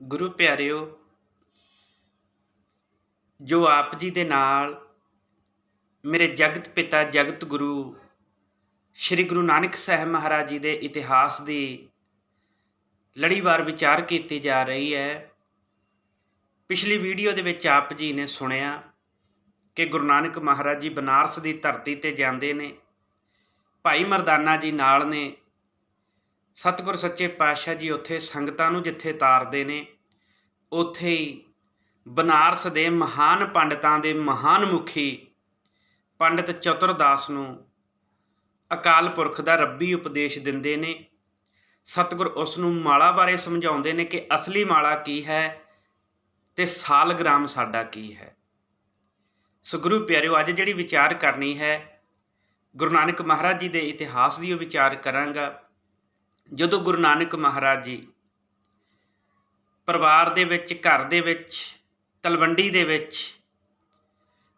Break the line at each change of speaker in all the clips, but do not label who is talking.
ਗੁਰੂ ਪਿਆਰਿਓ, ਜੋ ਆਪ ਜੀ ਦੇ ਨਾਲ ਮੇਰੇ ਜਗਤ ਪਿਤਾ, ਜਗਤ ਗੁਰੂ, ਸ੍ਰੀ ਗੁਰੂ ਨਾਨਕ ਸਾਹਿਬ ਮਹਾਰਾਜ ਜੀ ਦੇ ਇਤਿਹਾਸ ਦੀ ਲੜੀਵਾਰ ਵਿਚਾਰ ਕੀਤੀ ਜਾ ਰਹੀ ਹੈ, ਪਿਛਲੀ ਵੀਡੀਓ ਦੇ ਵਿੱਚ ਆਪ ਜੀ ਨੇ ਸੁਣਿਆ ਕਿ ਗੁਰੂ ਨਾਨਕ ਮਹਾਰਾਜ ਜੀ ਬਨਾਰਸ ਦੀ ਧਰਤੀ ਤੇ ਜਾਂਦੇ ਨੇ, ਭਾਈ ਮਰਦਾਨਾ ਜੀ ਨਾਲ ਨੇ ਸਤਿਗੁਰ ਸੱਚੇ ਪਾਤਸ਼ਾਹ ਜੀ ਉੱਥੇ ਸੰਗਤਾਂ ਨੂੰ ਜਿੱਥੇ ਤਾਰਦੇ ਨੇ, ਉੱਥੇ ਹੀ ਬਨਾਰਸ ਦੇ ਮਹਾਨ ਪੰਡਤਾਂ ਦੇ ਮਹਾਨ ਮੁਖੀ ਪੰਡਤ ਚਤੁਰਦਾਸ ਨੂੰ ਅਕਾਲ ਪੁਰਖ ਦਾ ਰੱਬੀ ਉਪਦੇਸ਼ ਦਿੰਦੇ ਨੇ। ਸਤਿਗੁਰ ਉਸ ਨੂੰ ਮਾਲਾ ਬਾਰੇ ਸਮਝਾਉਂਦੇ ਨੇ ਕਿ ਅਸਲੀ ਮਾਲਾ ਕੀ ਹੈ ਤੇ ਸਾਲਗ੍ਰਾਮ ਸਾਡਾ ਕੀ ਹੈ। ਸੋ ਗੁਰੂ ਪਿਆਰਿਓ, ਅੱਜ ਜਿਹੜੀ ਵਿਚਾਰ ਕਰਨੀ ਹੈ, ਗੁਰੂ ਨਾਨਕ ਮਹਾਰਾਜ ਜੀ ਦੇ ਇਤਿਹਾਸ ਦੀ ਉਹ ਵਿਚਾਰ ਕਰਾਂਗਾ। ਜਦੋਂ ਗੁਰੂ ਨਾਨਕ ਮਹਾਰਾਜ ਜੀ ਪਰਿਵਾਰ ਦੇ ਵਿੱਚ, ਘਰ ਦੇ ਵਿੱਚ, ਤਲਵੰਡੀ ਦੇ ਵਿੱਚ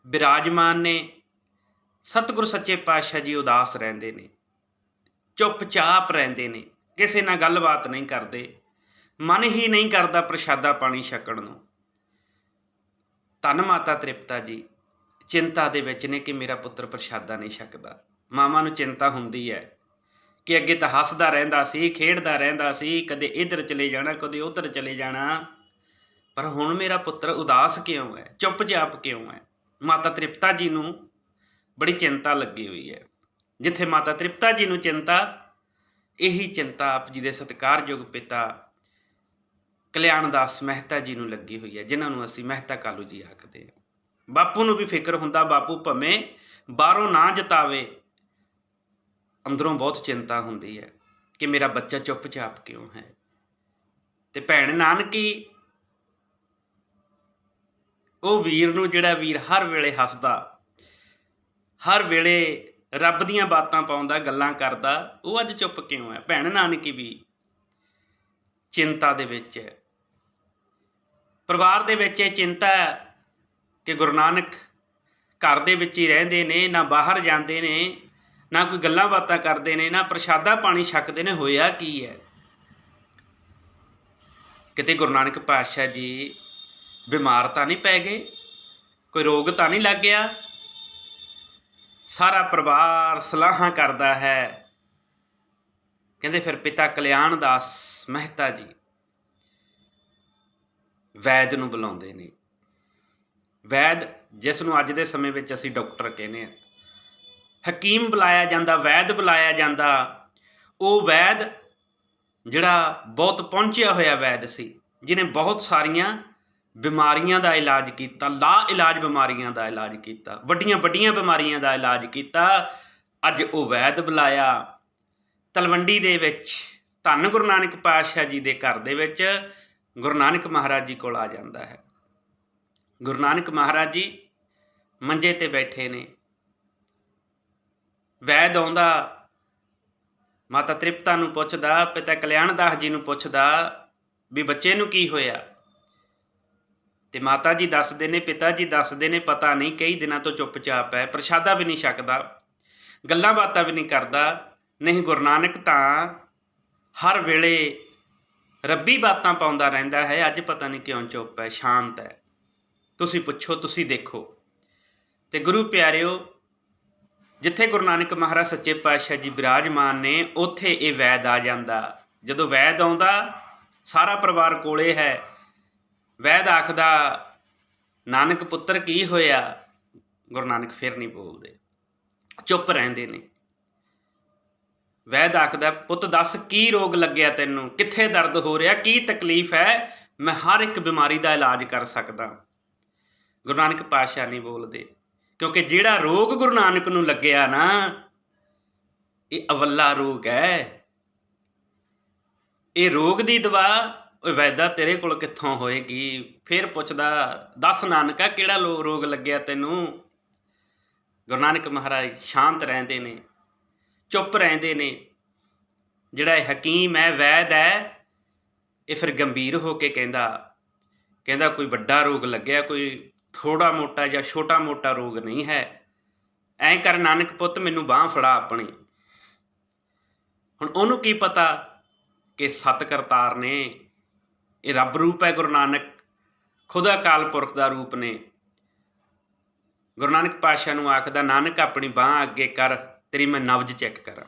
ਬਿਰਾਜਮਾਨ ਨੇ, ਸਤਿਗੁਰ ਸੱਚੇ ਪਾਤਸ਼ਾਹ ਜੀ ਉਦਾਸ ਰਹਿੰਦੇ ਨੇ, ਚੁੱਪਚਾਪ ਰਹਿੰਦੇ ਨੇ, ਕਿਸੇ ਨਾਲ ਗੱਲਬਾਤ ਨਹੀਂ ਕਰਦੇ, ਮਨ ਹੀ ਨਹੀਂ ਕਰਦਾ ਪ੍ਰਸ਼ਾਦਾ ਪਾਣੀ ਛਕਣ ਨੂੰ। ਧੰਨ ਮਾਤਾ ਤ੍ਰਿਪਤਾ ਜੀ, ਚਿੰਤਾ ਦੇ ਵਿੱਚ ਨੇ ਕਿ ਮੇਰਾ ਪੁੱਤਰ ਪ੍ਰਸ਼ਾਦਾ ਨਹੀਂ ਛਕਦਾ। ਮਾਮਾ ਨੂੰ ਚਿੰਤਾ ਹੁੰਦੀ ਹੈ। ਕਿ ਅੱਗੇ ਤਾਂ ਹੱਸਦਾ ਰਹਿੰਦਾ ਸੀ, ਖੇਡਦਾ ਰਹਿੰਦਾ ਸੀ, ਕਦੇ ਇੱਧਰ ਚਲੇ ਜਾਣਾ, ਕਦੇ ਉੱਧਰ ਚਲੇ ਜਾਣਾ। ਪਰ ਹੁਣ ਮੇਰਾ ਪੁੱਤਰ ਉਦਾਸ ਕਿਉਂ ਹੈ? ਚੁੱਪਚਾਪ ਕਿਉਂ ਹੈ? ਮਾਤਾ ਤ੍ਰਿਪਤਾ ਜੀ ਨੂੰ ਬੜੀ ਚਿੰਤਾ ਲੱਗੀ ਹੋਈ ਹੈ। ਜਿੱਥੇ ਮਾਤਾ ਤ੍ਰਿਪਤਾ ਜੀ ਨੂੰ ਚਿੰਤਾ, ਇਹੀ ਚਿੰਤਾ ਆਪ ਜੀ ਦੇ ਸਤਿਕਾਰਯੋਗ ਪਿਤਾ ਕਲਿਆਣਦਾਸ ਮਹਿਤਾ ਜੀ ਨੂੰ ਲੱਗੀ ਹੋਈ ਹੈ, ਜਿਨ੍ਹਾਂ ਨੂੰ ਅਸੀਂ ਮਹਿਤਾ ਕਾਲੂ ਜੀ ਆਖਦੇ ਹਾਂ। ਬਾਪੂ ਨੂੰ ਵੀ ਫਿਕਰ ਹੁੰਦਾ, ਬਾਪੂ ਭਵੇਂ ਬਾਹਰੋਂ ਨਾ ਜਤਾਵੇ ਅੰਦਰੋਂ ਬਹੁਤ ਚਿੰਤਾ ਹੁੰਦੀ ਹੈ ਕਿ ਮੇਰਾ ਬੱਚਾ ਚੁੱਪਚਾਪ ਕਿਉਂ ਹੈ? ਤੇ ਭੈਣ ਨਾਨਕੀ ਉਹ ਵੀਰ ਨੂੰ ਜਿਹੜਾ ਵੀਰ ਹਰ ਵੇਲੇ ਹੱਸਦਾ, ਹਰ ਵੇਲੇ ਰੱਬ ਦੀਆਂ ਬਾਤਾਂ ਪਾਉਂਦਾ, ਗੱਲਾਂ ਕਰਦਾ, ਉਹ ਅੱਜ ਚੁੱਪ ਕਿਉਂ ਹੈ? ਭੈਣ ਨਾਨਕੀ ਵੀ ਚਿੰਤਾ ਦੇ ਵਿੱਚ ਹੈ। ਪਰਿਵਾਰ ਦੇ ਵਿੱਚ ਇਹ ਚਿੰਤਾ ਹੈ ਕਿ ਗੁਰੂ ਨਾਨਕ ਘਰ ਦੇ ਵਿੱਚ ਹੀ ਰਹਿੰਦੇ ਨੇ, ਨਾ ਬਾਹਰ ਜਾਂਦੇ ਨੇ ਨਾ ਕੋਈ ਗੱਲਾਂ ਬਾਤਾਂ ਕਰਦੇ ਨੇ, ਨਾ ਪ੍ਰਸ਼ਾਦਾ ਪਾਣੀ ਛਕਦੇ ਨੇ, ਹੋਇਆ ਕੀ ਹੈ? ਕਿਤੇ ਗੁਰੂ ਨਾਨਕ ਪਾਤਸ਼ਾਹ ਜੀ ਬਿਮਾਰ ਤਾਂ ਨਹੀਂ ਪੈ ਗਏ? ਕੋਈ ਰੋਗ ਤਾਂ ਨਹੀਂ ਲੱਗ ਗਿਆ? ਸਾਰਾ ਪਰਿਵਾਰ ਸਲਾਹਾਂ ਕਰਦਾ ਹੈ। ਕਹਿੰਦੇ ਫਿਰ ਪਿਤਾ ਕਲਿਆਣ ਦਾਸ ਮਹਿਤਾ ਜੀ ਵੈਦ ਨੂੰ ਬੁਲਾਉਂਦੇ ਨੇ। ਵੈਦ ਜਿਸ ਨੂੰ ਅੱਜ ਦੇ ਸਮੇਂ ਵਿੱਚ ਅਸੀਂ ਡਾਕਟਰ ਕਹਿੰਦੇ ਆ ਹਕੀਮ ਬੁਲਾਇਆ ਜਾਂਦਾ, ਵੈਦ ਬੁਲਾਇਆ ਜਾਂਦਾ। ਉਹ ਵੈਦ ਜਿਹੜਾ ਬਹੁਤ ਪਹੁੰਚਿਆ ਹੋਇਆ ਵੈਦ ਸੀ ਜਿਨੇ ਬਹੁਤ ਸਾਰੀਆਂ ਬਿਮਾਰੀਆਂ ਦਾ ਇਲਾਜ ਕੀਤਾ ਲਾ ਇਲਾਜ ਬਿਮਾਰੀਆਂ ਦਾ ਇਲਾਜ ਕੀਤਾ, ਵੱਡੀਆਂ ਵੱਡੀਆਂ ਬਿਮਾਰੀਆਂ ਦਾ ਇਲਾਜ ਕੀਤਾ। ਅੱਜ ਉਹ ਵੈਦ ਬੁਲਾਇਆ। ਤਲਵੰਡੀ ਦੇ ਵਿੱਚ, ਧੰਨ ਗੁਰੂ ਨਾਨਕ ਪਾਤਸ਼ਾਹ ਜੀ ਦੇ ਘਰ ਦੇ ਵਿੱਚ ਗੁਰੂ ਨਾਨਕ ਮਹਾਰਾਜ ਜੀ ਕੋਲ ਆ ਜਾਂਦਾ ਹੈ। ਗੁਰੂ ਨਾਨਕ ਮਹਾਰਾਜ ਜੀ ਮੰਜੇ ਤੇ ਬੈਠੇ ਨੇ। ਵੈਦ ਆਉਂਦਾ, ਮਾਤਾ ਤ੍ਰਿਪਤਾ ਨੂੰ ਪੁੱਛਦਾ, ਪਿਤਾ ਕਲਿਆਣ ਦਾਸ ਜੀ ਨੂੰ ਪੁੱਛਦਾ ਵੀ ਬੱਚੇ ਨੂੰ ਕੀ ਹੋਇਆ? ਤੇ ਮਾਤਾ ਜੀ ਦੱਸਦੇ ਨੇ, ਪਿਤਾ ਜੀ ਦੱਸਦੇ ਨੇ, ਪਤਾ ਨਹੀਂ ਕਈ ਦਿਨਾਂ ਤੋਂ ਚੁੱਪਚਾਪ ਹੈ, ਪ੍ਰਸ਼ਾਦਾ ਵੀ ਨਹੀਂ ਛਕਦਾ, ਗੱਲਾਂ ਬਾਤਾਂ ਵੀ ਨਹੀਂ ਕਰਦਾ, ਨਹੀਂ ਗੁਰੂ ਨਾਨਕ ਤਾਂ ਹਰ ਵੇਲੇ ਰੱਬੀ ਬਾਤਾਂ ਪਾਉਂਦਾ ਰਹਿੰਦਾ ਹੈ, ਅੱਜ ਪਤਾ ਨਹੀਂ ਕਿਉਂ ਚੁੱਪ ਹੈ, ਸ਼ਾਂਤ ਹੈ। ਤੁਸੀਂ ਪੁੱਛੋ, ਤੁਸੀਂ ਦੇਖੋ। ਤੇ ਗੁਰੂ ਪਿਆਰਿਓ ਜਿੱਥੇ ਗੁਰੂ ਨਾਨਕ ਮਹਾਰਾਜ ਸੱਚੇ ਪਾਤਸ਼ਾਹ ਜੀ ਬਿਰਾਜਮਾਨ ਨੇ, ਉੱਥੇ ਇਹ ਵੈਦ ਆ ਜਾਂਦਾ। ਜਦੋਂ ਵੈਦ ਆਉਂਦਾ, ਸਾਰਾ ਪਰਿਵਾਰ ਕੋਲੇ ਹੈ। ਵੈਦ ਆਖਦਾ, ਨਾਨਕ ਪੁੱਤਰ, ਕੀ ਹੋਇਆ? ਗੁਰੂ ਨਾਨਕ ਫਿਰ ਨਹੀਂ ਬੋਲਦੇ। ਚੁੱਪ ਰਹਿੰਦੇ ਨੇ। ਵੈਦ ਆਖਦਾ, ਪੁੱਤ, ਦੱਸ ਕੀ ਰੋਗ ਲੱਗਿਆ ਤੈਨੂੰ? ਕਿੱਥੇ ਦਰਦ ਹੋ ਰਿਹਾ? ਕੀ ਤਕਲੀਫ ਹੈ? ਮੈਂ ਹਰ ਇੱਕ ਬਿਮਾਰੀ ਦਾ ਇਲਾਜ ਕਰ ਸਕਦਾ ਗੁਰੂ ਨਾਨਕ ਪਾਤਸ਼ਾਹ ਨਹੀਂ ਬੋਲਦੇ। ਕਿਉਂਕਿ ਜਿਹੜਾ ਰੋਗ ਗੁਰੂ ਨਾਨਕ ਨੂੰ ਲੱਗਿਆ ਨਾ, ਇਹ ਅਵੱਲਾ ਰੋਗ ਹੈ। ਇਹ ਰੋਗ ਦੀ ਦਵਾ, ਓਏ ਵੈਦਾ ਤੇਰੇ ਕੋਲ ਕਿੱਥੋਂ ਹੋਏਗੀ? ਫਿਰ ਪੁੱਛਦਾ, ਦੱਸ ਨਾਨਕਾ, ਕਿਹੜਾ ਲੋ, ਰੋਗ ਲੱਗਿਆ ਤੈਨੂੰ? ਗੁਰੂ ਨਾਨਕ ਮਹਾਰਾਜ ਸ਼ਾਂਤ ਰਹਿੰਦੇ ਨੇ, ਚੁੱਪ ਰਹਿੰਦੇ ਨੇ। ਜਿਹੜਾ ਇਹ ਹਕੀਮ ਹੈ, ਵੈਦ ਹੈ, ਇਹ ਫਿਰ ਗੰਭੀਰ ਹੋ ਕੇ ਕਹਿੰਦਾ ਕਹਿੰਦਾ ਕੋਈ ਵੱਡਾ ਰੋਗ ਲੱਗਿਆ, ਕੋਈ ਥੋੜਾ ਮੋਟਾ ਜਾਂ ਛੋਟਾ ਮੋਟਾ ਰੋਗ ਨਹੀਂ ਹੈ। ਐਂ ਕਰ ਨਾਨਕ ਪੁੱਤ, ਮੈਨੂੰ ਬਾਹ ਫੜਾ ਆਪਣੀ। ਹੁਣ ਉਹਨੂੰ ਕੀ ਪਤਾ ਕਿ ਸਤ ਕਰਤਾਰ ਨੇ, ਇਹ ਰੱਬ ਰੂਪ ਹੈ ਗੁਰੂ ਨਾਨਕ, ਖੁਦ ਅਕਾਲ ਪੁਰਖ ਦਾ ਰੂਪ ਨੇ। ਗੁਰੂ ਨਾਨਕ ਪਾਤਸ਼ਾਹ ਨੂੰ ਆਖਦਾ, ਨਾਨਕ, ਆਪਣੀ ਬਾਹ ਅੱਗੇ ਕਰ, ਤੇਰੀ ਮੈਂ ਨਬਜ ਚੈੱਕ ਕਰਾਂ।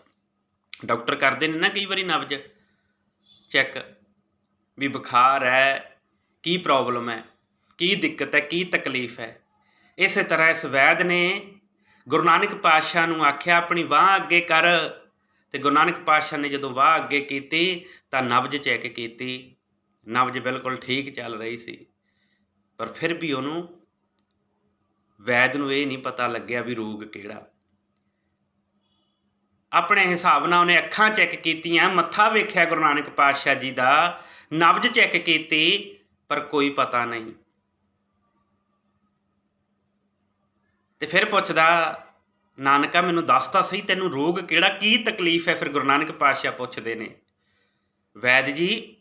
ਡਾਕਟਰ ਕਰਦੇ ਨੇ ਨਾ ਕਈ ਵਾਰੀ ਨਬਜ ਚੈੱਕ, ਵੀ ਬੁਖਾਰ ਹੈ, ਕੀ ਪ੍ਰੋਬਲਮ ਹੈ? ਕੀ ਦਿੱਕਤ ਹੈ, ਕੀ ਤਕਲੀਫ ਹੈ। ਇਸੇ ਤਰ੍ਹਾਂ ਇਸ ਵੈਦ ਨੇ ਗੁਰੂ ਨਾਨਕ ਪਾਤਸ਼ਾਹ ਨੂੰ ਆਖਿਆ, ਆਪਣੀ ਬਾਹ ਅੱਗੇ ਕਰ। ਤੇ ਗੁਰੂ ਨਾਨਕ ਪਾਤਸ਼ਾਹ ਨੇ ਜਦੋਂ ਬਾਹ ਅੱਗੇ ਕੀਤੀ, ਤਾਂ ਨਬਜ ਚੈੱਕ ਕੀਤੀ। ਨਬਜ ਬਿਲਕੁਲ ਠੀਕ ਚੱਲ ਰਹੀ ਸੀ। ਪਰ ਫਿਰ ਵੀ ਉਹਨੂੰ ਵੈਦ ਨੂੰ ਇਹ ਨਹੀਂ ਪਤਾ ਲੱਗਿਆ ਵੀ ਰੋਗ ਕਿਹੜਾ। ਆਪਣੇ ਹਿਸਾਬ ਨਾਲ ਉਹਨੇ ਅੱਖਾਂ ਚੈੱਕ ਕੀਤੀਆਂ, ਮੱਥਾ ਵੇਖਿਆ ਗੁਰੂ ਨਾਨਕ ਪਾਤਸ਼ਾਹ ਜੀ ਦਾ। ਨਬਜ ਚੈੱਕ ਕੀਤੀ, ਪਰ ਕੋਈ ਪਤਾ ਨਹੀਂ। ਤੇ ਫਿਰ ਪੁੱਛਦਾ, ਨਾਨਕਾ, ਮੈਨੂੰ ਦੱਸ ਤਾਂ ਸਹੀ ਤੈਨੂੰ ਰੋਗ ਕਿਹੜਾ, ਕੀ ਤਕਲੀਫ ਹੈ? ਫਿਰ ਗੁਰੂ ਨਾਨਕ ਪਾਤਸ਼ਾਹ ਪੁੱਛਦੇ ਨੇ, ਵੈਦ ਜੀ,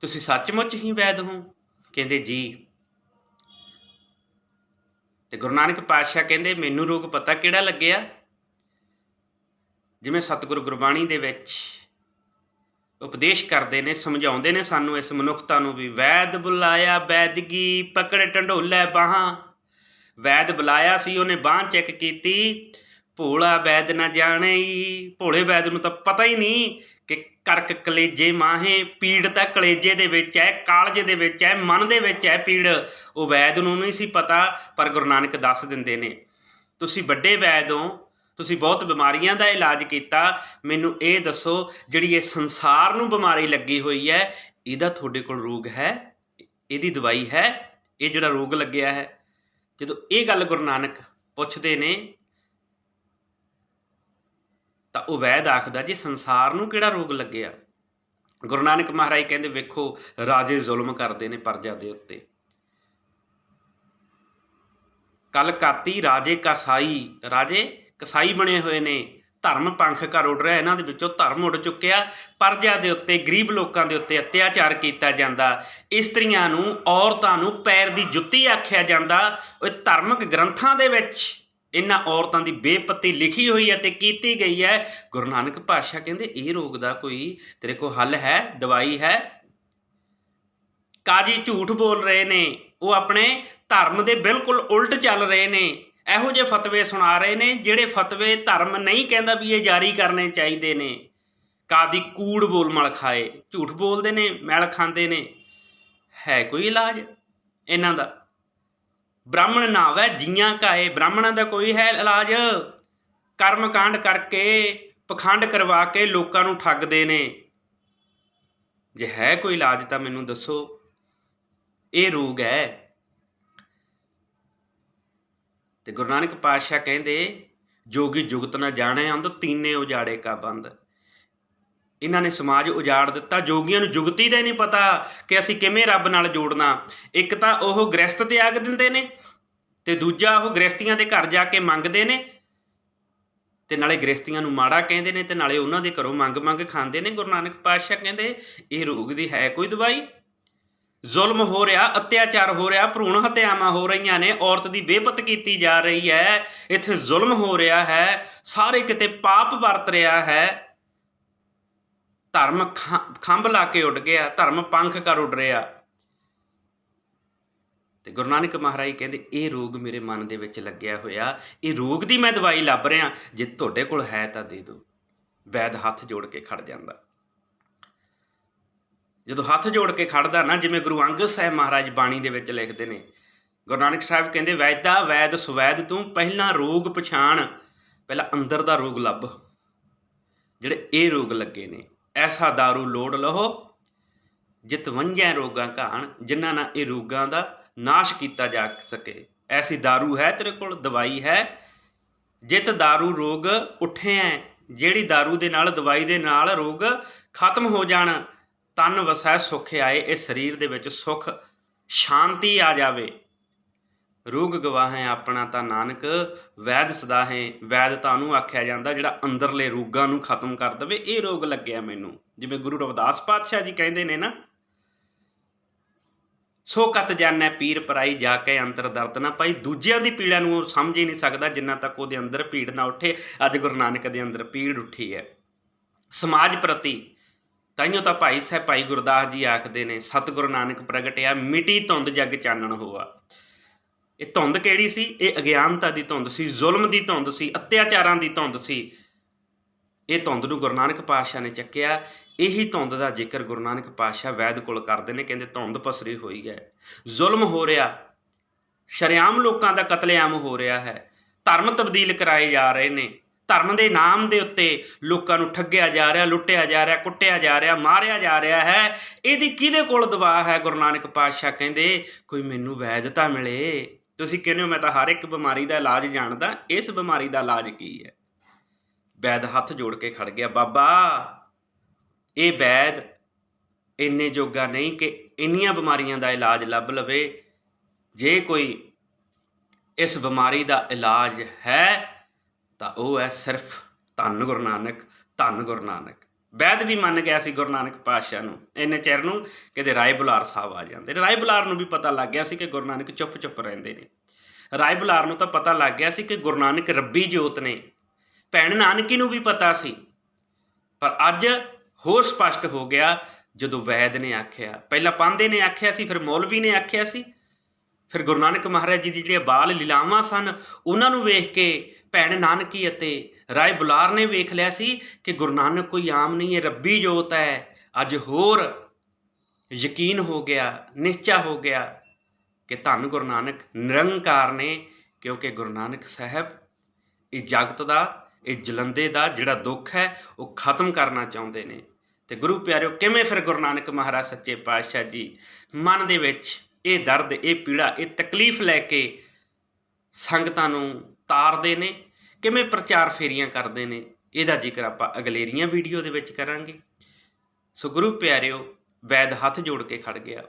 ਤੁਸੀਂ ਸੱਚਮੁੱਚ ਹੀ ਵੈਦ ਹੋ? ਕਹਿੰਦੇ, ਜੀ। ਤੇ ਗੁਰੂ ਨਾਨਕ ਪਾਤਸ਼ਾਹ ਕਹਿੰਦੇ, ਮੈਨੂੰ ਰੋਗ ਪਤਾ ਕਿਹੜਾ ਲੱਗਿਆ? ਜਿਵੇਂ ਸਤਿਗੁਰੂ ਗੁਰਬਾਣੀ ਦੇ ਵਿੱਚ ਉਪਦੇਸ਼ ਕਰਦੇ ਨੇ, ਸਮਝਾਉਂਦੇ ਨੇ ਸਾਨੂੰ ਇਸ ਮਨੁੱਖਤਾ ਨੂੰ ਵੀ, ਵੈਦ ਬੁਲਾਇਆ, ਵੈਦਗੀ ਪਕੜ ਢੰਡੋਲੇ ਬਾਹਾਂ ਵੈਦ ਬੁਲਾਇਆ ਸੀ, ਉਹਨੇ ਬਾਹ ਚੈੱਕ ਕੀਤੀ, ਭੋਲਾ ਵੈਦ ਨਾ ਜਾਣੇ ਭੋਲੇ ਵੈਦ ਨੂੰ ਤਾਂ ਪਤਾ ਹੀ ਨਹੀਂ ਕਿ ਕਰਕ ਕਲੇਜੇ ਮਾਹੇ ਪੀੜ ਤਾਂ ਕਲੇਜੇ ਦੇ ਵਿੱਚ ਹੈ ਕਾਲਜੇ ਦੇ ਵਿੱਚ ਹੈ ਮਨ ਦੇ ਵਿੱਚ ਹੈ ਪੀੜ। ਉਹ ਵੈਦ ਨੂੰ ਨਹੀਂ ਸੀ ਪਤਾ, ਪਰ ਗੁਰੂ ਨਾਨਕ ਦੱਸ ਦਿੰਦੇ ਨੇ, ਤੁਸੀਂ ਵੱਡੇ ਵੈਦ ਹੋ, ਤੁਸੀਂ ਬਹੁਤ ਬਿਮਾਰੀਆਂ ਦਾ ਇਲਾਜ ਕੀਤਾ, ਮੈਨੂੰ ਇਹ ਦੱਸੋ, ਜਿਹੜੀ ਇਹ ਸੰਸਾਰ ਨੂੰ ਬਿਮਾਰੀ ਲੱਗੀ ਹੋਈ ਹੈ ਇਹਦਾ ਤੁਹਾਡੇ ਕੋਲ ਰੋਗ ਹੈ? ਇਹਦੀ ਦਵਾਈ ਹੈ? ਇਹ ਜਿਹੜਾ ਰੋਗ ਲੱਗਿਆ ਹੈ? ਜਦੋਂ ਇਹ ਗੱਲ ਗੁਰੂ ਨਾਨਕ ਪੁੱਛਦੇ ਨੇ, ਤਾਂ ਉਹ ਵੈਦ ਆਖਦਾ, ਜੀ ਸੰਸਾਰ ਨੂੰ ਕਿਹੜਾ ਰੋਗ ਲੱਗਿਆ? ਗੁਰੂ ਨਾਨਕ ਮਹਾਰਾਜ ਕਹਿੰਦੇ, ਵੇਖੋ, ਰਾਜੇ ਜ਼ੁਲਮ ਕਰਦੇ ਨੇ ਪਰਜਾ ਦੇ ਉੱਤੇ। ਕਲਕਾਤੀ ਰਾਜੇ ਕਸਾਈ ਰਾਜੇ ਕਸਾਈ ਬਣੇ ਹੋਏ ਨੇ। ਧਰਮ ਪੰਖ ਘਰ ਉੱਡ ਰਿਹਾ, ਇਹਨਾਂ ਦੇ ਵਿੱਚੋਂ ਧਰਮ ਉੱਡ ਚੁੱਕਿਆ ਪਰਜਾ ਦੇ ਉੱਤੇ, ਗਰੀਬ ਲੋਕਾਂ ਦੇ ਉੱਤੇ ਅਤਿਆਚਾਰ ਕੀਤਾ ਜਾਂਦਾ। ਇਸਤਰੀਆਂ ਨੂੰ, ਔਰਤਾਂ ਨੂੰ ਪੈਰ ਦੀ ਜੁੱਤੀ ਆਖਿਆ ਜਾਂਦਾ। ਉਹ ਧਾਰਮਿਕ ਗ੍ਰੰਥਾਂ ਦੇ ਵਿੱਚ ਇਹਨਾਂ ਔਰਤਾਂ ਦੀ ਬੇਪਤੀ ਲਿਖੀ ਹੋਈ ਹੈ ਤੇ ਕੀਤੀ ਗਈ ਹੈ। ਗੁਰੂ ਨਾਨਕ ਪਾਤਸ਼ਾਹ ਕਹਿੰਦੇ, ਇਹ ਰੋਗ ਦਾ ਕੋਈ ਤੇਰੇ ਕੋਲ ਹੱਲ ਹੈ, ਦਵਾਈ ਹੈ? ਕਾਜੀ ਝੂਠ ਬੋਲ ਰਹੇ ਨੇ, ਉਹ ਆਪਣੇ ਧਰਮ ਦੇ ਬਿਲਕੁਲ ਉਲਟ ਚੱਲ ਰਹੇ ਨੇ। ਇਹੋ ਜਿਹੇ ਫਤਵੇ ਸੁਣਾ ਰਹੇ ਨੇ, ਜਿਹੜੇ ਫਤਵੇ ਧਰਮ ਨਹੀਂ ਕਹਿੰਦਾ ਵੀ ਇਹ ਜਾਰੀ ਕਰਨੇ ਚਾਹੀਦੇ ਨੇ। ਕਾਦੀ ਕੂੜ ਬੋਲ ਮਲ ਖਾਏ, ਝੂਠ ਬੋਲਦੇ ਨੇ, ਮੈਲ ਖਾਂਦੇ ਨੇ। ਹੈ ਕੋਈ ਇਲਾਜ ਇਹਨਾਂ ਦਾ? ਬ੍ਰਾਹਮਣ ਨਾਵੇ ਜੀਆਂ ਕਾਏ ਬ੍ਰਾਹਮਣਾਂ ਦਾ ਕੋਈ ਹੈ ਇਲਾਜ? ਕਰਮ ਕਾਂਡ ਕਰਕੇ, ਪਖੰਡ ਕਰਵਾ ਕੇ ਲੋਕਾਂ ਨੂੰ ਠੱਗਦੇ ਨੇ। ਜੇ ਹੈ ਕੋਈ ਇਲਾਜ ਤਾਂ ਮੈਨੂੰ ਦੱਸੋ, ਇਹ ਰੋਗ ਹੈ। ਤੇ ਗੁਰੂ ਨਾਨਕ ਪਾਤਸ਼ਾਹ ਕਹਿੰਦੇ ਜੋਗੀ ਜੁਗਤ ਨਾ ਜਾਣੇ ਅੰਦ ਤੀਨੇ ਉਜਾੜੇ ਕਾ ਬੰਦ ਇਹਨਾਂ ਨੇ ਸਮਾਜ ਉਜਾੜ ਦਿੱਤਾ। ਜੋਗੀਆਂ ਨੂੰ ਜੁਗਤੀ ਦਾ ਹੀ ਨਹੀਂ ਪਤਾ ਕਿ ਅਸੀਂ ਕਿਵੇਂ ਰੱਬ ਨਾਲ ਜੋੜਨਾ। ਇੱਕ ਤਾਂ ਉਹ ਗ੍ਰਸਤ ਤਿਆਗ ਦਿੰਦੇ ਨੇ ਤੇ ਦੂਜਾ ਉਹ ਗ੍ਰਸਤੀਆਂ ਦੇ ਘਰ ਜਾ ਕੇ ਮੰਗਦੇ ਨੇ ਤੇ ਨਾਲੇ ਗ੍ਰਸਤੀਆਂ ਨੂੰ ਮਾੜਾ ਕਹਿੰਦੇ ਨੇ ਤੇ ਨਾਲੇ ਉਹਨਾਂ ਦੇ ਘਰੋਂ ਮੰਗ ਮੰਗ ਖਾਂਦੇ ਨੇ। ਗੁਰੂ ਨਾਨਕ ਪਾਤਸ਼ਾਹ ਕਹਿੰਦੇ, ਇਹ ਰੋਗ ਦੀ ਹੈ ਕੋਈ ਦਵਾਈ? ਜ਼ੁਲਮ ਹੋ ਰਿਹਾ, ਅਤਿਆਚਾਰ ਹੋ ਰਿਹਾ, ਭਰੂਣ ਹੱਤਿਆਵਾਂ ਹੋ ਰਹੀਆਂ ਨੇ, ਔਰਤ ਦੀ ਬੇਪਤ ਕੀਤੀ ਜਾ ਰਹੀ ਹੈ, ਇੱਥੇ ਜ਼ੁਲਮ ਹੋ ਰਿਹਾ ਹੈ ਸਾਰੇ ਕਿਤੇ ਪਾਪ ਵਰਤ ਰਿਹਾ ਹੈ। ਧਰਮ ਖੰਭ ਲਾ ਕੇ ਉੱਡ ਗਿਆ, ਧਰਮ ਪੰਖ ਕਰ ਉੱਡ ਰਿਹਾ। ਤੇ ਗੁਰੂ ਨਾਨਕ ਮਹਾਰਾਜ ਕਹਿੰਦੇ, ਇਹ ਰੋਗ ਮੇਰੇ ਮਨ ਦੇ ਵਿੱਚ ਲੱਗਿਆ ਹੋਇਆ, ਇਹ ਰੋਗ ਦੀ ਮੈਂ ਦਵਾਈ ਲੱਭ ਰਿਹਾ, ਜੇ ਤੁਹਾਡੇ ਕੋਲ ਹੈ ਤਾਂ ਦੇ ਦਿਓ। ਵੈਦ ਹੱਥ ਜੋੜ ਕੇ ਖੜ ਜਾਂਦਾ। ਜਦੋਂ ਹੱਥ ਜੋੜ ਕੇ ਖੜਦਾ ਨਾ ਜਿਵੇਂ ਗੁਰੂ ਅੰਗਦ ਸਾਹਿਬ ਮਹਾਰਾਜ ਬਾਣੀ ਦੇ ਵਿੱਚ ਲਿਖਦੇ ਨੇ ਗੁਰੂ ਨਾਨਕ ਸਾਹਿਬ ਕਹਿੰਦੇ ਵੈਦਾ ਵੈਦ ਸੁਵੈਦ ਤੂੰ ਪਹਿਲਾਂ ਰੋਗ ਪਛਾਣ ਪਹਿਲਾਂ ਅੰਦਰ ਦਾ ਰੋਗ ਲੱਭ ਜਿਹੜੇ ਇਹ ਰੋਗ ਲੱਗੇ ਨੇ ਐਸਾ दारू ਲੋੜ ਲਹੋ ਜਿਤ ਵੰਝੈ ਰੋਗਾਂ ਘਾਣ ਜਿਨ੍ਹਾਂ ਨਾਲ ਇਹ ਰੋਗਾਂ ਦਾ ਨਾਸ਼ ਕੀਤਾ ਜਾ ਸਕੇ ਐਸੀ दारू ਹੈ ਤੇਰੇ ਕੋਲ ਦਵਾਈ ਹੈ ਜਿਤ दारू ਰੋਗ ਉੱਠਿਆ ਜਿਹੜੀ दारू ਦੇ ਨਾਲ ਦਵਾਈ ਦੇ ਨਾਲ ਰੋਗ ਖਤਮ ਹੋ ਜਾਣ ਤਨ ਵਸੈ ਸੁਖ ਆਏ, ਇਹ ਸਰੀਰ ਦੇ ਵਿੱਚ ਸੁਖ, ਸ਼ਾਂਤੀ ਆ ਜਾਵੇ। ਰੋਗ ਗਵਾਹੇ ਆਪਣਾ ਤਾਂ ਨਾਨਕ, ਵੈਦ ਸਦਾ ਹੈ ਵੈਦ ਨੂੰ ਆਖਿਆ ਜਾਂਦਾ, ਜਿਹੜਾ ਅੰਦਰਲੇ ਰੋਗਾਂ ਨੂੰ ਖਤਮ ਕਰ ਦਵੇ, ਇਹ ਰੋਗ ਲੱਗਿਆ ਮੈਨੂੰ। ਜਿਵੇਂ ਗੁਰੂ ਰਵਿਦਾਸ ਪਾਤਸ਼ਾਹ ਜੀ ਕਹਿੰਦੇ ਨੇ ਨਾ, ਸੋ ਕਤ ਜਾਣੈ ਪੀਰ ਪਰਾਈ ਜਾ ਕੇ ਅੰਤਰ ਦਰਦ ਨਾ ਪਾਈ। ਦੂਜਿਆਂ ਦੀ ਪੀੜਾ ਨੂੰ ਉਹ ਸਮਝ ਹੀ ਨਹੀਂ ਸਕਦਾ, ਜਿੰਨਾ ਤੱਕ ਉਹਦੇ ਅੰਦਰ ਪੀੜ ਨਾ ਉੱਠੇ, ਅੱਜ ਗੁਰੂ ਨਾਨਕ ਦੇ ਅੰਦਰ ਪੀੜ ਉੱਠੀ ਹੈ। ਸਮਾਜ ਪ੍ਰਤੀ ਤਾਈਓ ਤਾਂ ਭਾਈ ਸਾਹਿਬ ਭਾਈ ਗੁਰਦਾਸ ਜੀ ਆਖਦੇ ਨੇ, ਸਤਿਗੁਰੂ ਨਾਨਕ ਪ੍ਰਗਟਿਆ, ਮਿਟੀ ਧੁੰਦ ਜਗ ਚਾਨਣ ਹੋਆ। ਇਹ ਧੁੰਦ ਕਿਹੜੀ ਸੀ? ਇਹ ਅਗਿਆਨਤਾ ਦੀ ਧੁੰਦ ਸੀ, ਜ਼ੁਲਮ ਦੀ ਧੁੰਦ ਸੀ, ਅਤਿਆਚਾਰਾਂ ਦੀ ਧੁੰਦ ਸੀ। ਇਹ ਧੁੰਦ ਨੂੰ ਗੁਰੂ ਨਾਨਕ ਪਾਤਸ਼ਾਹ ਨੇ ਚੱਕਿਆ। ਇਹੀ ਧੁੰਦ ਦਾ ਜ਼ਿਕਰ ਗੁਰੂ ਨਾਨਕ ਪਾਤਸ਼ਾਹ ਵੈਦ ਕੋਲ ਕਰਦੇ ਨੇ, ਕਹਿੰਦੇ ਧੁੰਦ ਪਸਰੀ ਹੋਈ ਹੈ। ਜ਼ੁਲਮ ਹੋ ਰਿਹਾ, ਸ਼ਰੇਆਮ ਲੋਕਾਂ ਦਾ ਕਤਲੇਆਮ ਹੋ ਰਿਹਾ ਹੈ। ਧਰਮ ਤਬਦੀਲ ਕਰਾਏ ਜਾ ਰਹੇ ਨੇ। ਧਰਮ ਦੇ ਨਾਮ ਦੇ ਉੱਤੇ ਲੋਕਾਂ ਨੂੰ ਠੱਗਿਆ ਜਾ ਰਿਹਾ, ਲੁੱਟਿਆ ਜਾ ਰਿਹਾ, ਕੁੱਟਿਆ ਜਾ ਰਿਹਾ, ਮਾਰਿਆ ਜਾ ਰਿਹਾ ਹੈ। ਇਹਦੀ ਕਿਹਦੇ ਕੋਲ ਦਵਾ ਹੈ? ਗੁਰੂ ਨਾਨਕ ਪਾਤਸ਼ਾਹ ਕਹਿੰਦੇ, ਕੋਈ ਮੈਨੂੰ ਵੈਦਤਾ ਮਿਲੇ। ਤੁਸੀਂ ਕਹਿੰਦੇ ਹੋ ਮੈਂ ਤਾਂ ਹਰ ਇੱਕ ਬਿਮਾਰੀ ਦਾ ਇਲਾਜ ਜਾਣਦਾ। ਇਸ ਬਿਮਾਰੀ ਦਾ ਇਲਾਜ ਕੀ ਹੈ? ਵੈਦ ਹੱਥ ਜੋੜ ਕੇ ਖੜ ਗਿਆ, ਬਾਬਾ, ਇਹ ਵੈਦ ਇੰਨੇ ਜੋਗਾ ਨਹੀਂ ਕਿ ਇੰਨੀਆਂ ਬਿਮਾਰੀਆਂ ਦਾ ਇਲਾਜ ਲੱਭ ਲਵੇ। ਜੇ ਕੋਈ ਇਸ ਬਿਮਾਰੀ ਦਾ ਇਲਾਜ ਹੈ ਤਾਂ ਉਹ ਹੈ ਸਿਰਫ ਧੰਨ ਗੁਰੂ ਨਾਨਕ, ਧੰਨ ਗੁਰੂ ਨਾਨਕ। ਵੈਦ ਵੀ ਮੰਨ ਗਿਆ ਸੀ ਗੁਰੂ ਨਾਨਕ ਪਾਤਸ਼ਾਹ ਨੂੰ। ਇੰਨੇ ਚਿਰ ਨੂੰ ਕਿਤੇ ਰਾਏ ਬੁਲਾਰ ਸਾਹਿਬ ਆ ਜਾਂਦੇ ਰਾਏ ਬੁਲਾਰ ਨੂੰ ਵੀ ਪਤਾ ਲੱਗ ਗਿਆ ਸੀ ਕਿ ਗੁਰੂ ਨਾਨਕ ਚੁੱਪ ਚੁੱਪ ਰਹਿੰਦੇ ਨੇ। ਰਾਏ ਬੁਲਾਰ ਨੂੰ ਤਾਂ ਪਤਾ ਲੱਗ ਗਿਆ ਸੀ ਕਿ ਗੁਰੂ ਨਾਨਕ ਰੱਬੀ ਜੋਤ ਨੇ। ਭੈਣ ਨਾਨਕੀ ਨੂੰ ਵੀ ਪਤਾ ਸੀ। ਪਰ ਅੱਜ ਹੋਰ ਸਪਸ਼ਟ ਹੋ ਗਿਆ, ਜਦੋਂ ਵੈਦ ਨੇ ਆਖਿਆ, ਪਹਿਲਾਂ ਪਾਂਦੇ ਨੇ ਆਖਿਆ ਸੀ, ਫਿਰ ਮੌਲਵੀ ਨੇ ਆਖਿਆ ਸੀ। ਫਿਰ ਗੁਰੂ ਨਾਨਕ ਮਹਾਰਾਜ ਜੀ ਦੀ ਜਿਹੜੀਆਂ ਬਾਲ ਲੀਲਾਵਾਂ ਸਨ, ਉਹਨਾਂ ਨੂੰ ਵੇਖ ਕੇ ਭੈਣ ਨਾਨਕੀ ਅਤੇ ਰਾਏ ਬੁਲਾਰ ਨੇ ਵੇਖ ਲਿਆ ਸੀ ਕਿ ਗੁਰੂ ਨਾਨਕ ਕੋਈ ਆਮ ਨਹੀਂ ਹੈ, ਰੱਬੀ ਜੋਤ ਹੈ। ਅੱਜ ਹੋਰ ਯਕੀਨ ਹੋ ਗਿਆ, ਨਿਸ਼ਚਾ ਹੋ ਗਿਆ ਕਿ ਧੰਨ ਗੁਰੂ ਨਾਨਕ ਨਿਰੰਕਾਰ ਨੇ, ਕਿਉਂਕਿ ਗੁਰੂ ਨਾਨਕ ਸਾਹਿਬ ਇਹ ਜਗਤ ਦਾ, ਇਹ ਜਲੰਦੇ ਦਾ ਜਿਹੜਾ ਦੁੱਖ ਹੈ, ਉਹ ਖਤਮ ਕਰਨਾ ਚਾਹੁੰਦੇ ਨੇ। ਤੇ ਗੁਰੂ ਪਿਆਰਿਓ, ਕਿਵੇਂ ਫਿਰ ਗੁਰੂ ਨਾਨਕ ਮਹਾਰਾਜ ਸੱਚੇ ਪਾਤਸ਼ਾਹ ਜੀ ਮਨ ਦੇ ਵਿੱਚ ਇਹ ਦਰਦ, ਇਹ ਪੀੜਾ, ਇਹ ਤਕਲੀਫ ਲੈ ਕੇ ਸੰਗਤਾਂ ਨੂੰ ਤਾਰਦੇ ਨੇ, ਕਿਵੇਂ ਪ੍ਰਚਾਰ ਫੇਰੀਆਂ ਕਰਦੇ ਨੇ, ਇਹਦਾ ਜ਼ਿਕਰ ਆਪਾਂ ਅਗਲੇਰੀਆਂ ਵੀਡੀਓ ਦੇ ਵਿੱਚ ਕਰਾਂਗੇ। ਸੋ ਗੁਰੂ ਪਿਆਰਿਓ, ਵੈਦ ਹੱਥ ਜੋੜ ਕੇ ਖੜ ਗਿਆ।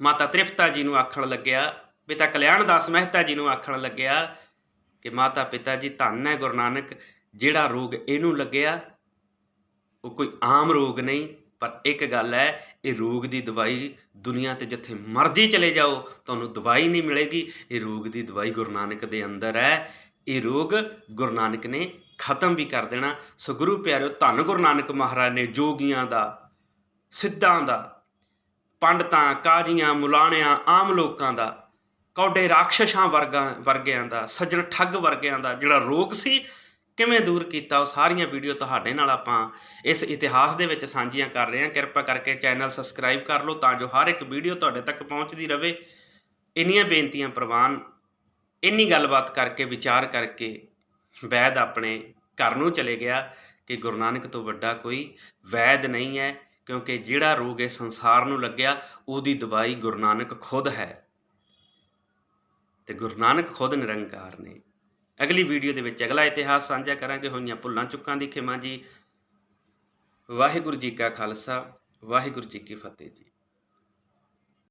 ਮਾਤਾ ਤ੍ਰਿਪਤਾ ਜੀ ਨੂੰ ਆਖਣ ਲੱਗਿਆ, ਪਿਤਾ ਕਲਿਆਣ ਦਾਸ ਮਹਿਤਾ ਜੀ ਨੂੰ ਆਖਣ ਲੱਗਿਆ ਕਿ ਮਾਤਾ ਪਿਤਾ ਜੀ, ਧੰਨ ਹੈ ਗੁਰੂ ਨਾਨਕ, ਜਿਹੜਾ ਰੋਗ ਇਹਨੂੰ ਲੱਗਿਆ, ਉਹ ਕੋਈ ਆਮ ਰੋਗ ਨਹੀਂ ਪਰ ਇੱਕ ਗੱਲ ਹੈ, ਇਹ ਰੋਗ ਦੀ ਦਵਾਈ ਦੁਨੀਆ ਤੇ ਜਿੱਥੇ ਮਰਜ਼ੀ ਚਲੇ ਜਾਓ, ਤੁਹਾਨੂੰ ਦਵਾਈ ਨਹੀਂ ਮਿਲੇਗੀ। ਇਹ ਰੋਗ ਦੀ ਦਵਾਈ ਗੁਰੂ ਨਾਨਕ ਦੇ ਅੰਦਰ ਹੈ। ਇਹ ਰੋਗ ਗੁਰੂ ਨਾਨਕ ਨੇ ਖਤਮ ਵੀ ਕਰ ਦੇਣਾ। ਸੋ ਗੁਰੂ ਪਿਆਰਿਓ, ਧੰਨ ਗੁਰੂ ਨਾਨਕ ਮਹਾਰਾਜ ਨੇ ਜੋਗੀਆਂ ਦਾ, ਸਿੱਧਾਂ ਦਾ, ਪੰਡਤਾਂ, ਕਾਜੀਆਂ, ਮੁਲਾਣਿਆਂ, ਆਮ ਲੋਕਾਂ ਦਾ, ਕੌਡੇ ਰਾਖਸ਼ਾਂ ਵਰਗਾ, ਵਰਗਿਆਂ ਦਾ, ਸੱਜਣ ਠੱਗ ਵਰਗਿਆਂ ਦਾ ਜਿਹੜਾ ਰੋਗ ਸੀ ਕਿਵੇਂ ਦੂਰ ਕੀਤਾ ਉਹ ਸਾਰੀਆਂ ਵੀਡੀਓ ਤੁਹਾਡੇ ਨਾਲ ਆਪਾਂ ਇਸ ਇਤਿਹਾਸ ਦੇ ਵਿੱਚ ਸਾਂਝੀਆਂ ਕਰ ਰਹੇ ਹਾਂ। ਕਿਰਪਾ ਕਰਕੇ ਚੈਨਲ ਸਬਸਕ੍ਰਾਈਬ ਕਰ ਲਓ ਤਾਂ ਜੋ ਹਰ ਇੱਕ ਵੀਡੀਓ ਤੁਹਾਡੇ ਤੱਕ ਪਹੁੰਚਦੀ ਰਹੇ ਇੰਨੀਆਂ ਬੇਨਤੀਆਂ ਪ੍ਰਵਾਨ, ਇੰਨੀ ਗੱਲਬਾਤ ਕਰਕੇ, ਵਿਚਾਰ ਕਰਕੇ ਵੈਦ ਆਪਣੇ ਘਰ ਨੂੰ ਚਲੇ ਗਿਆ ਕਿ ਗੁਰੂ ਨਾਨਕ ਤੋਂ ਵੱਡਾ ਕੋਈ ਵੈਦ ਨਹੀਂ ਹੈ, ਕਿਉਂਕਿ ਜਿਹੜਾ ਰੋਗ ਇਸ ਸੰਸਾਰ ਨੂੰ ਲੱਗਿਆ, ਉਹਦੀ ਦਵਾਈ ਗੁਰੂ ਨਾਨਕ ਖੁਦ ਹੈ। ਤੇ ਗੁਰੂ ਨਾਨਕ ਖੁਦ ਨਿਰੰਕਾਰ ਨੇ ਅਗਲੀ ਵੀਡੀਓ ਦੇ ਵਿੱਚ ਅਗਲਾ ਇਤਿਹਾਸ ਸਾਂਝਾ ਕਰਾਂਗੇ ਹੋਈਆਂ ਭੁੱਲਾਂ, ਚੁੱਕਾਂ ਦੀ ਖਿਮਾ ਜੀ। ਵਾਹਿਗੁਰੂ ਜੀ ਕਾ ਖਾਲਸਾ, ਵਾਹਿਗੁਰੂ ਜੀ ਕੀ ਫਤਿਹ ਜੀ।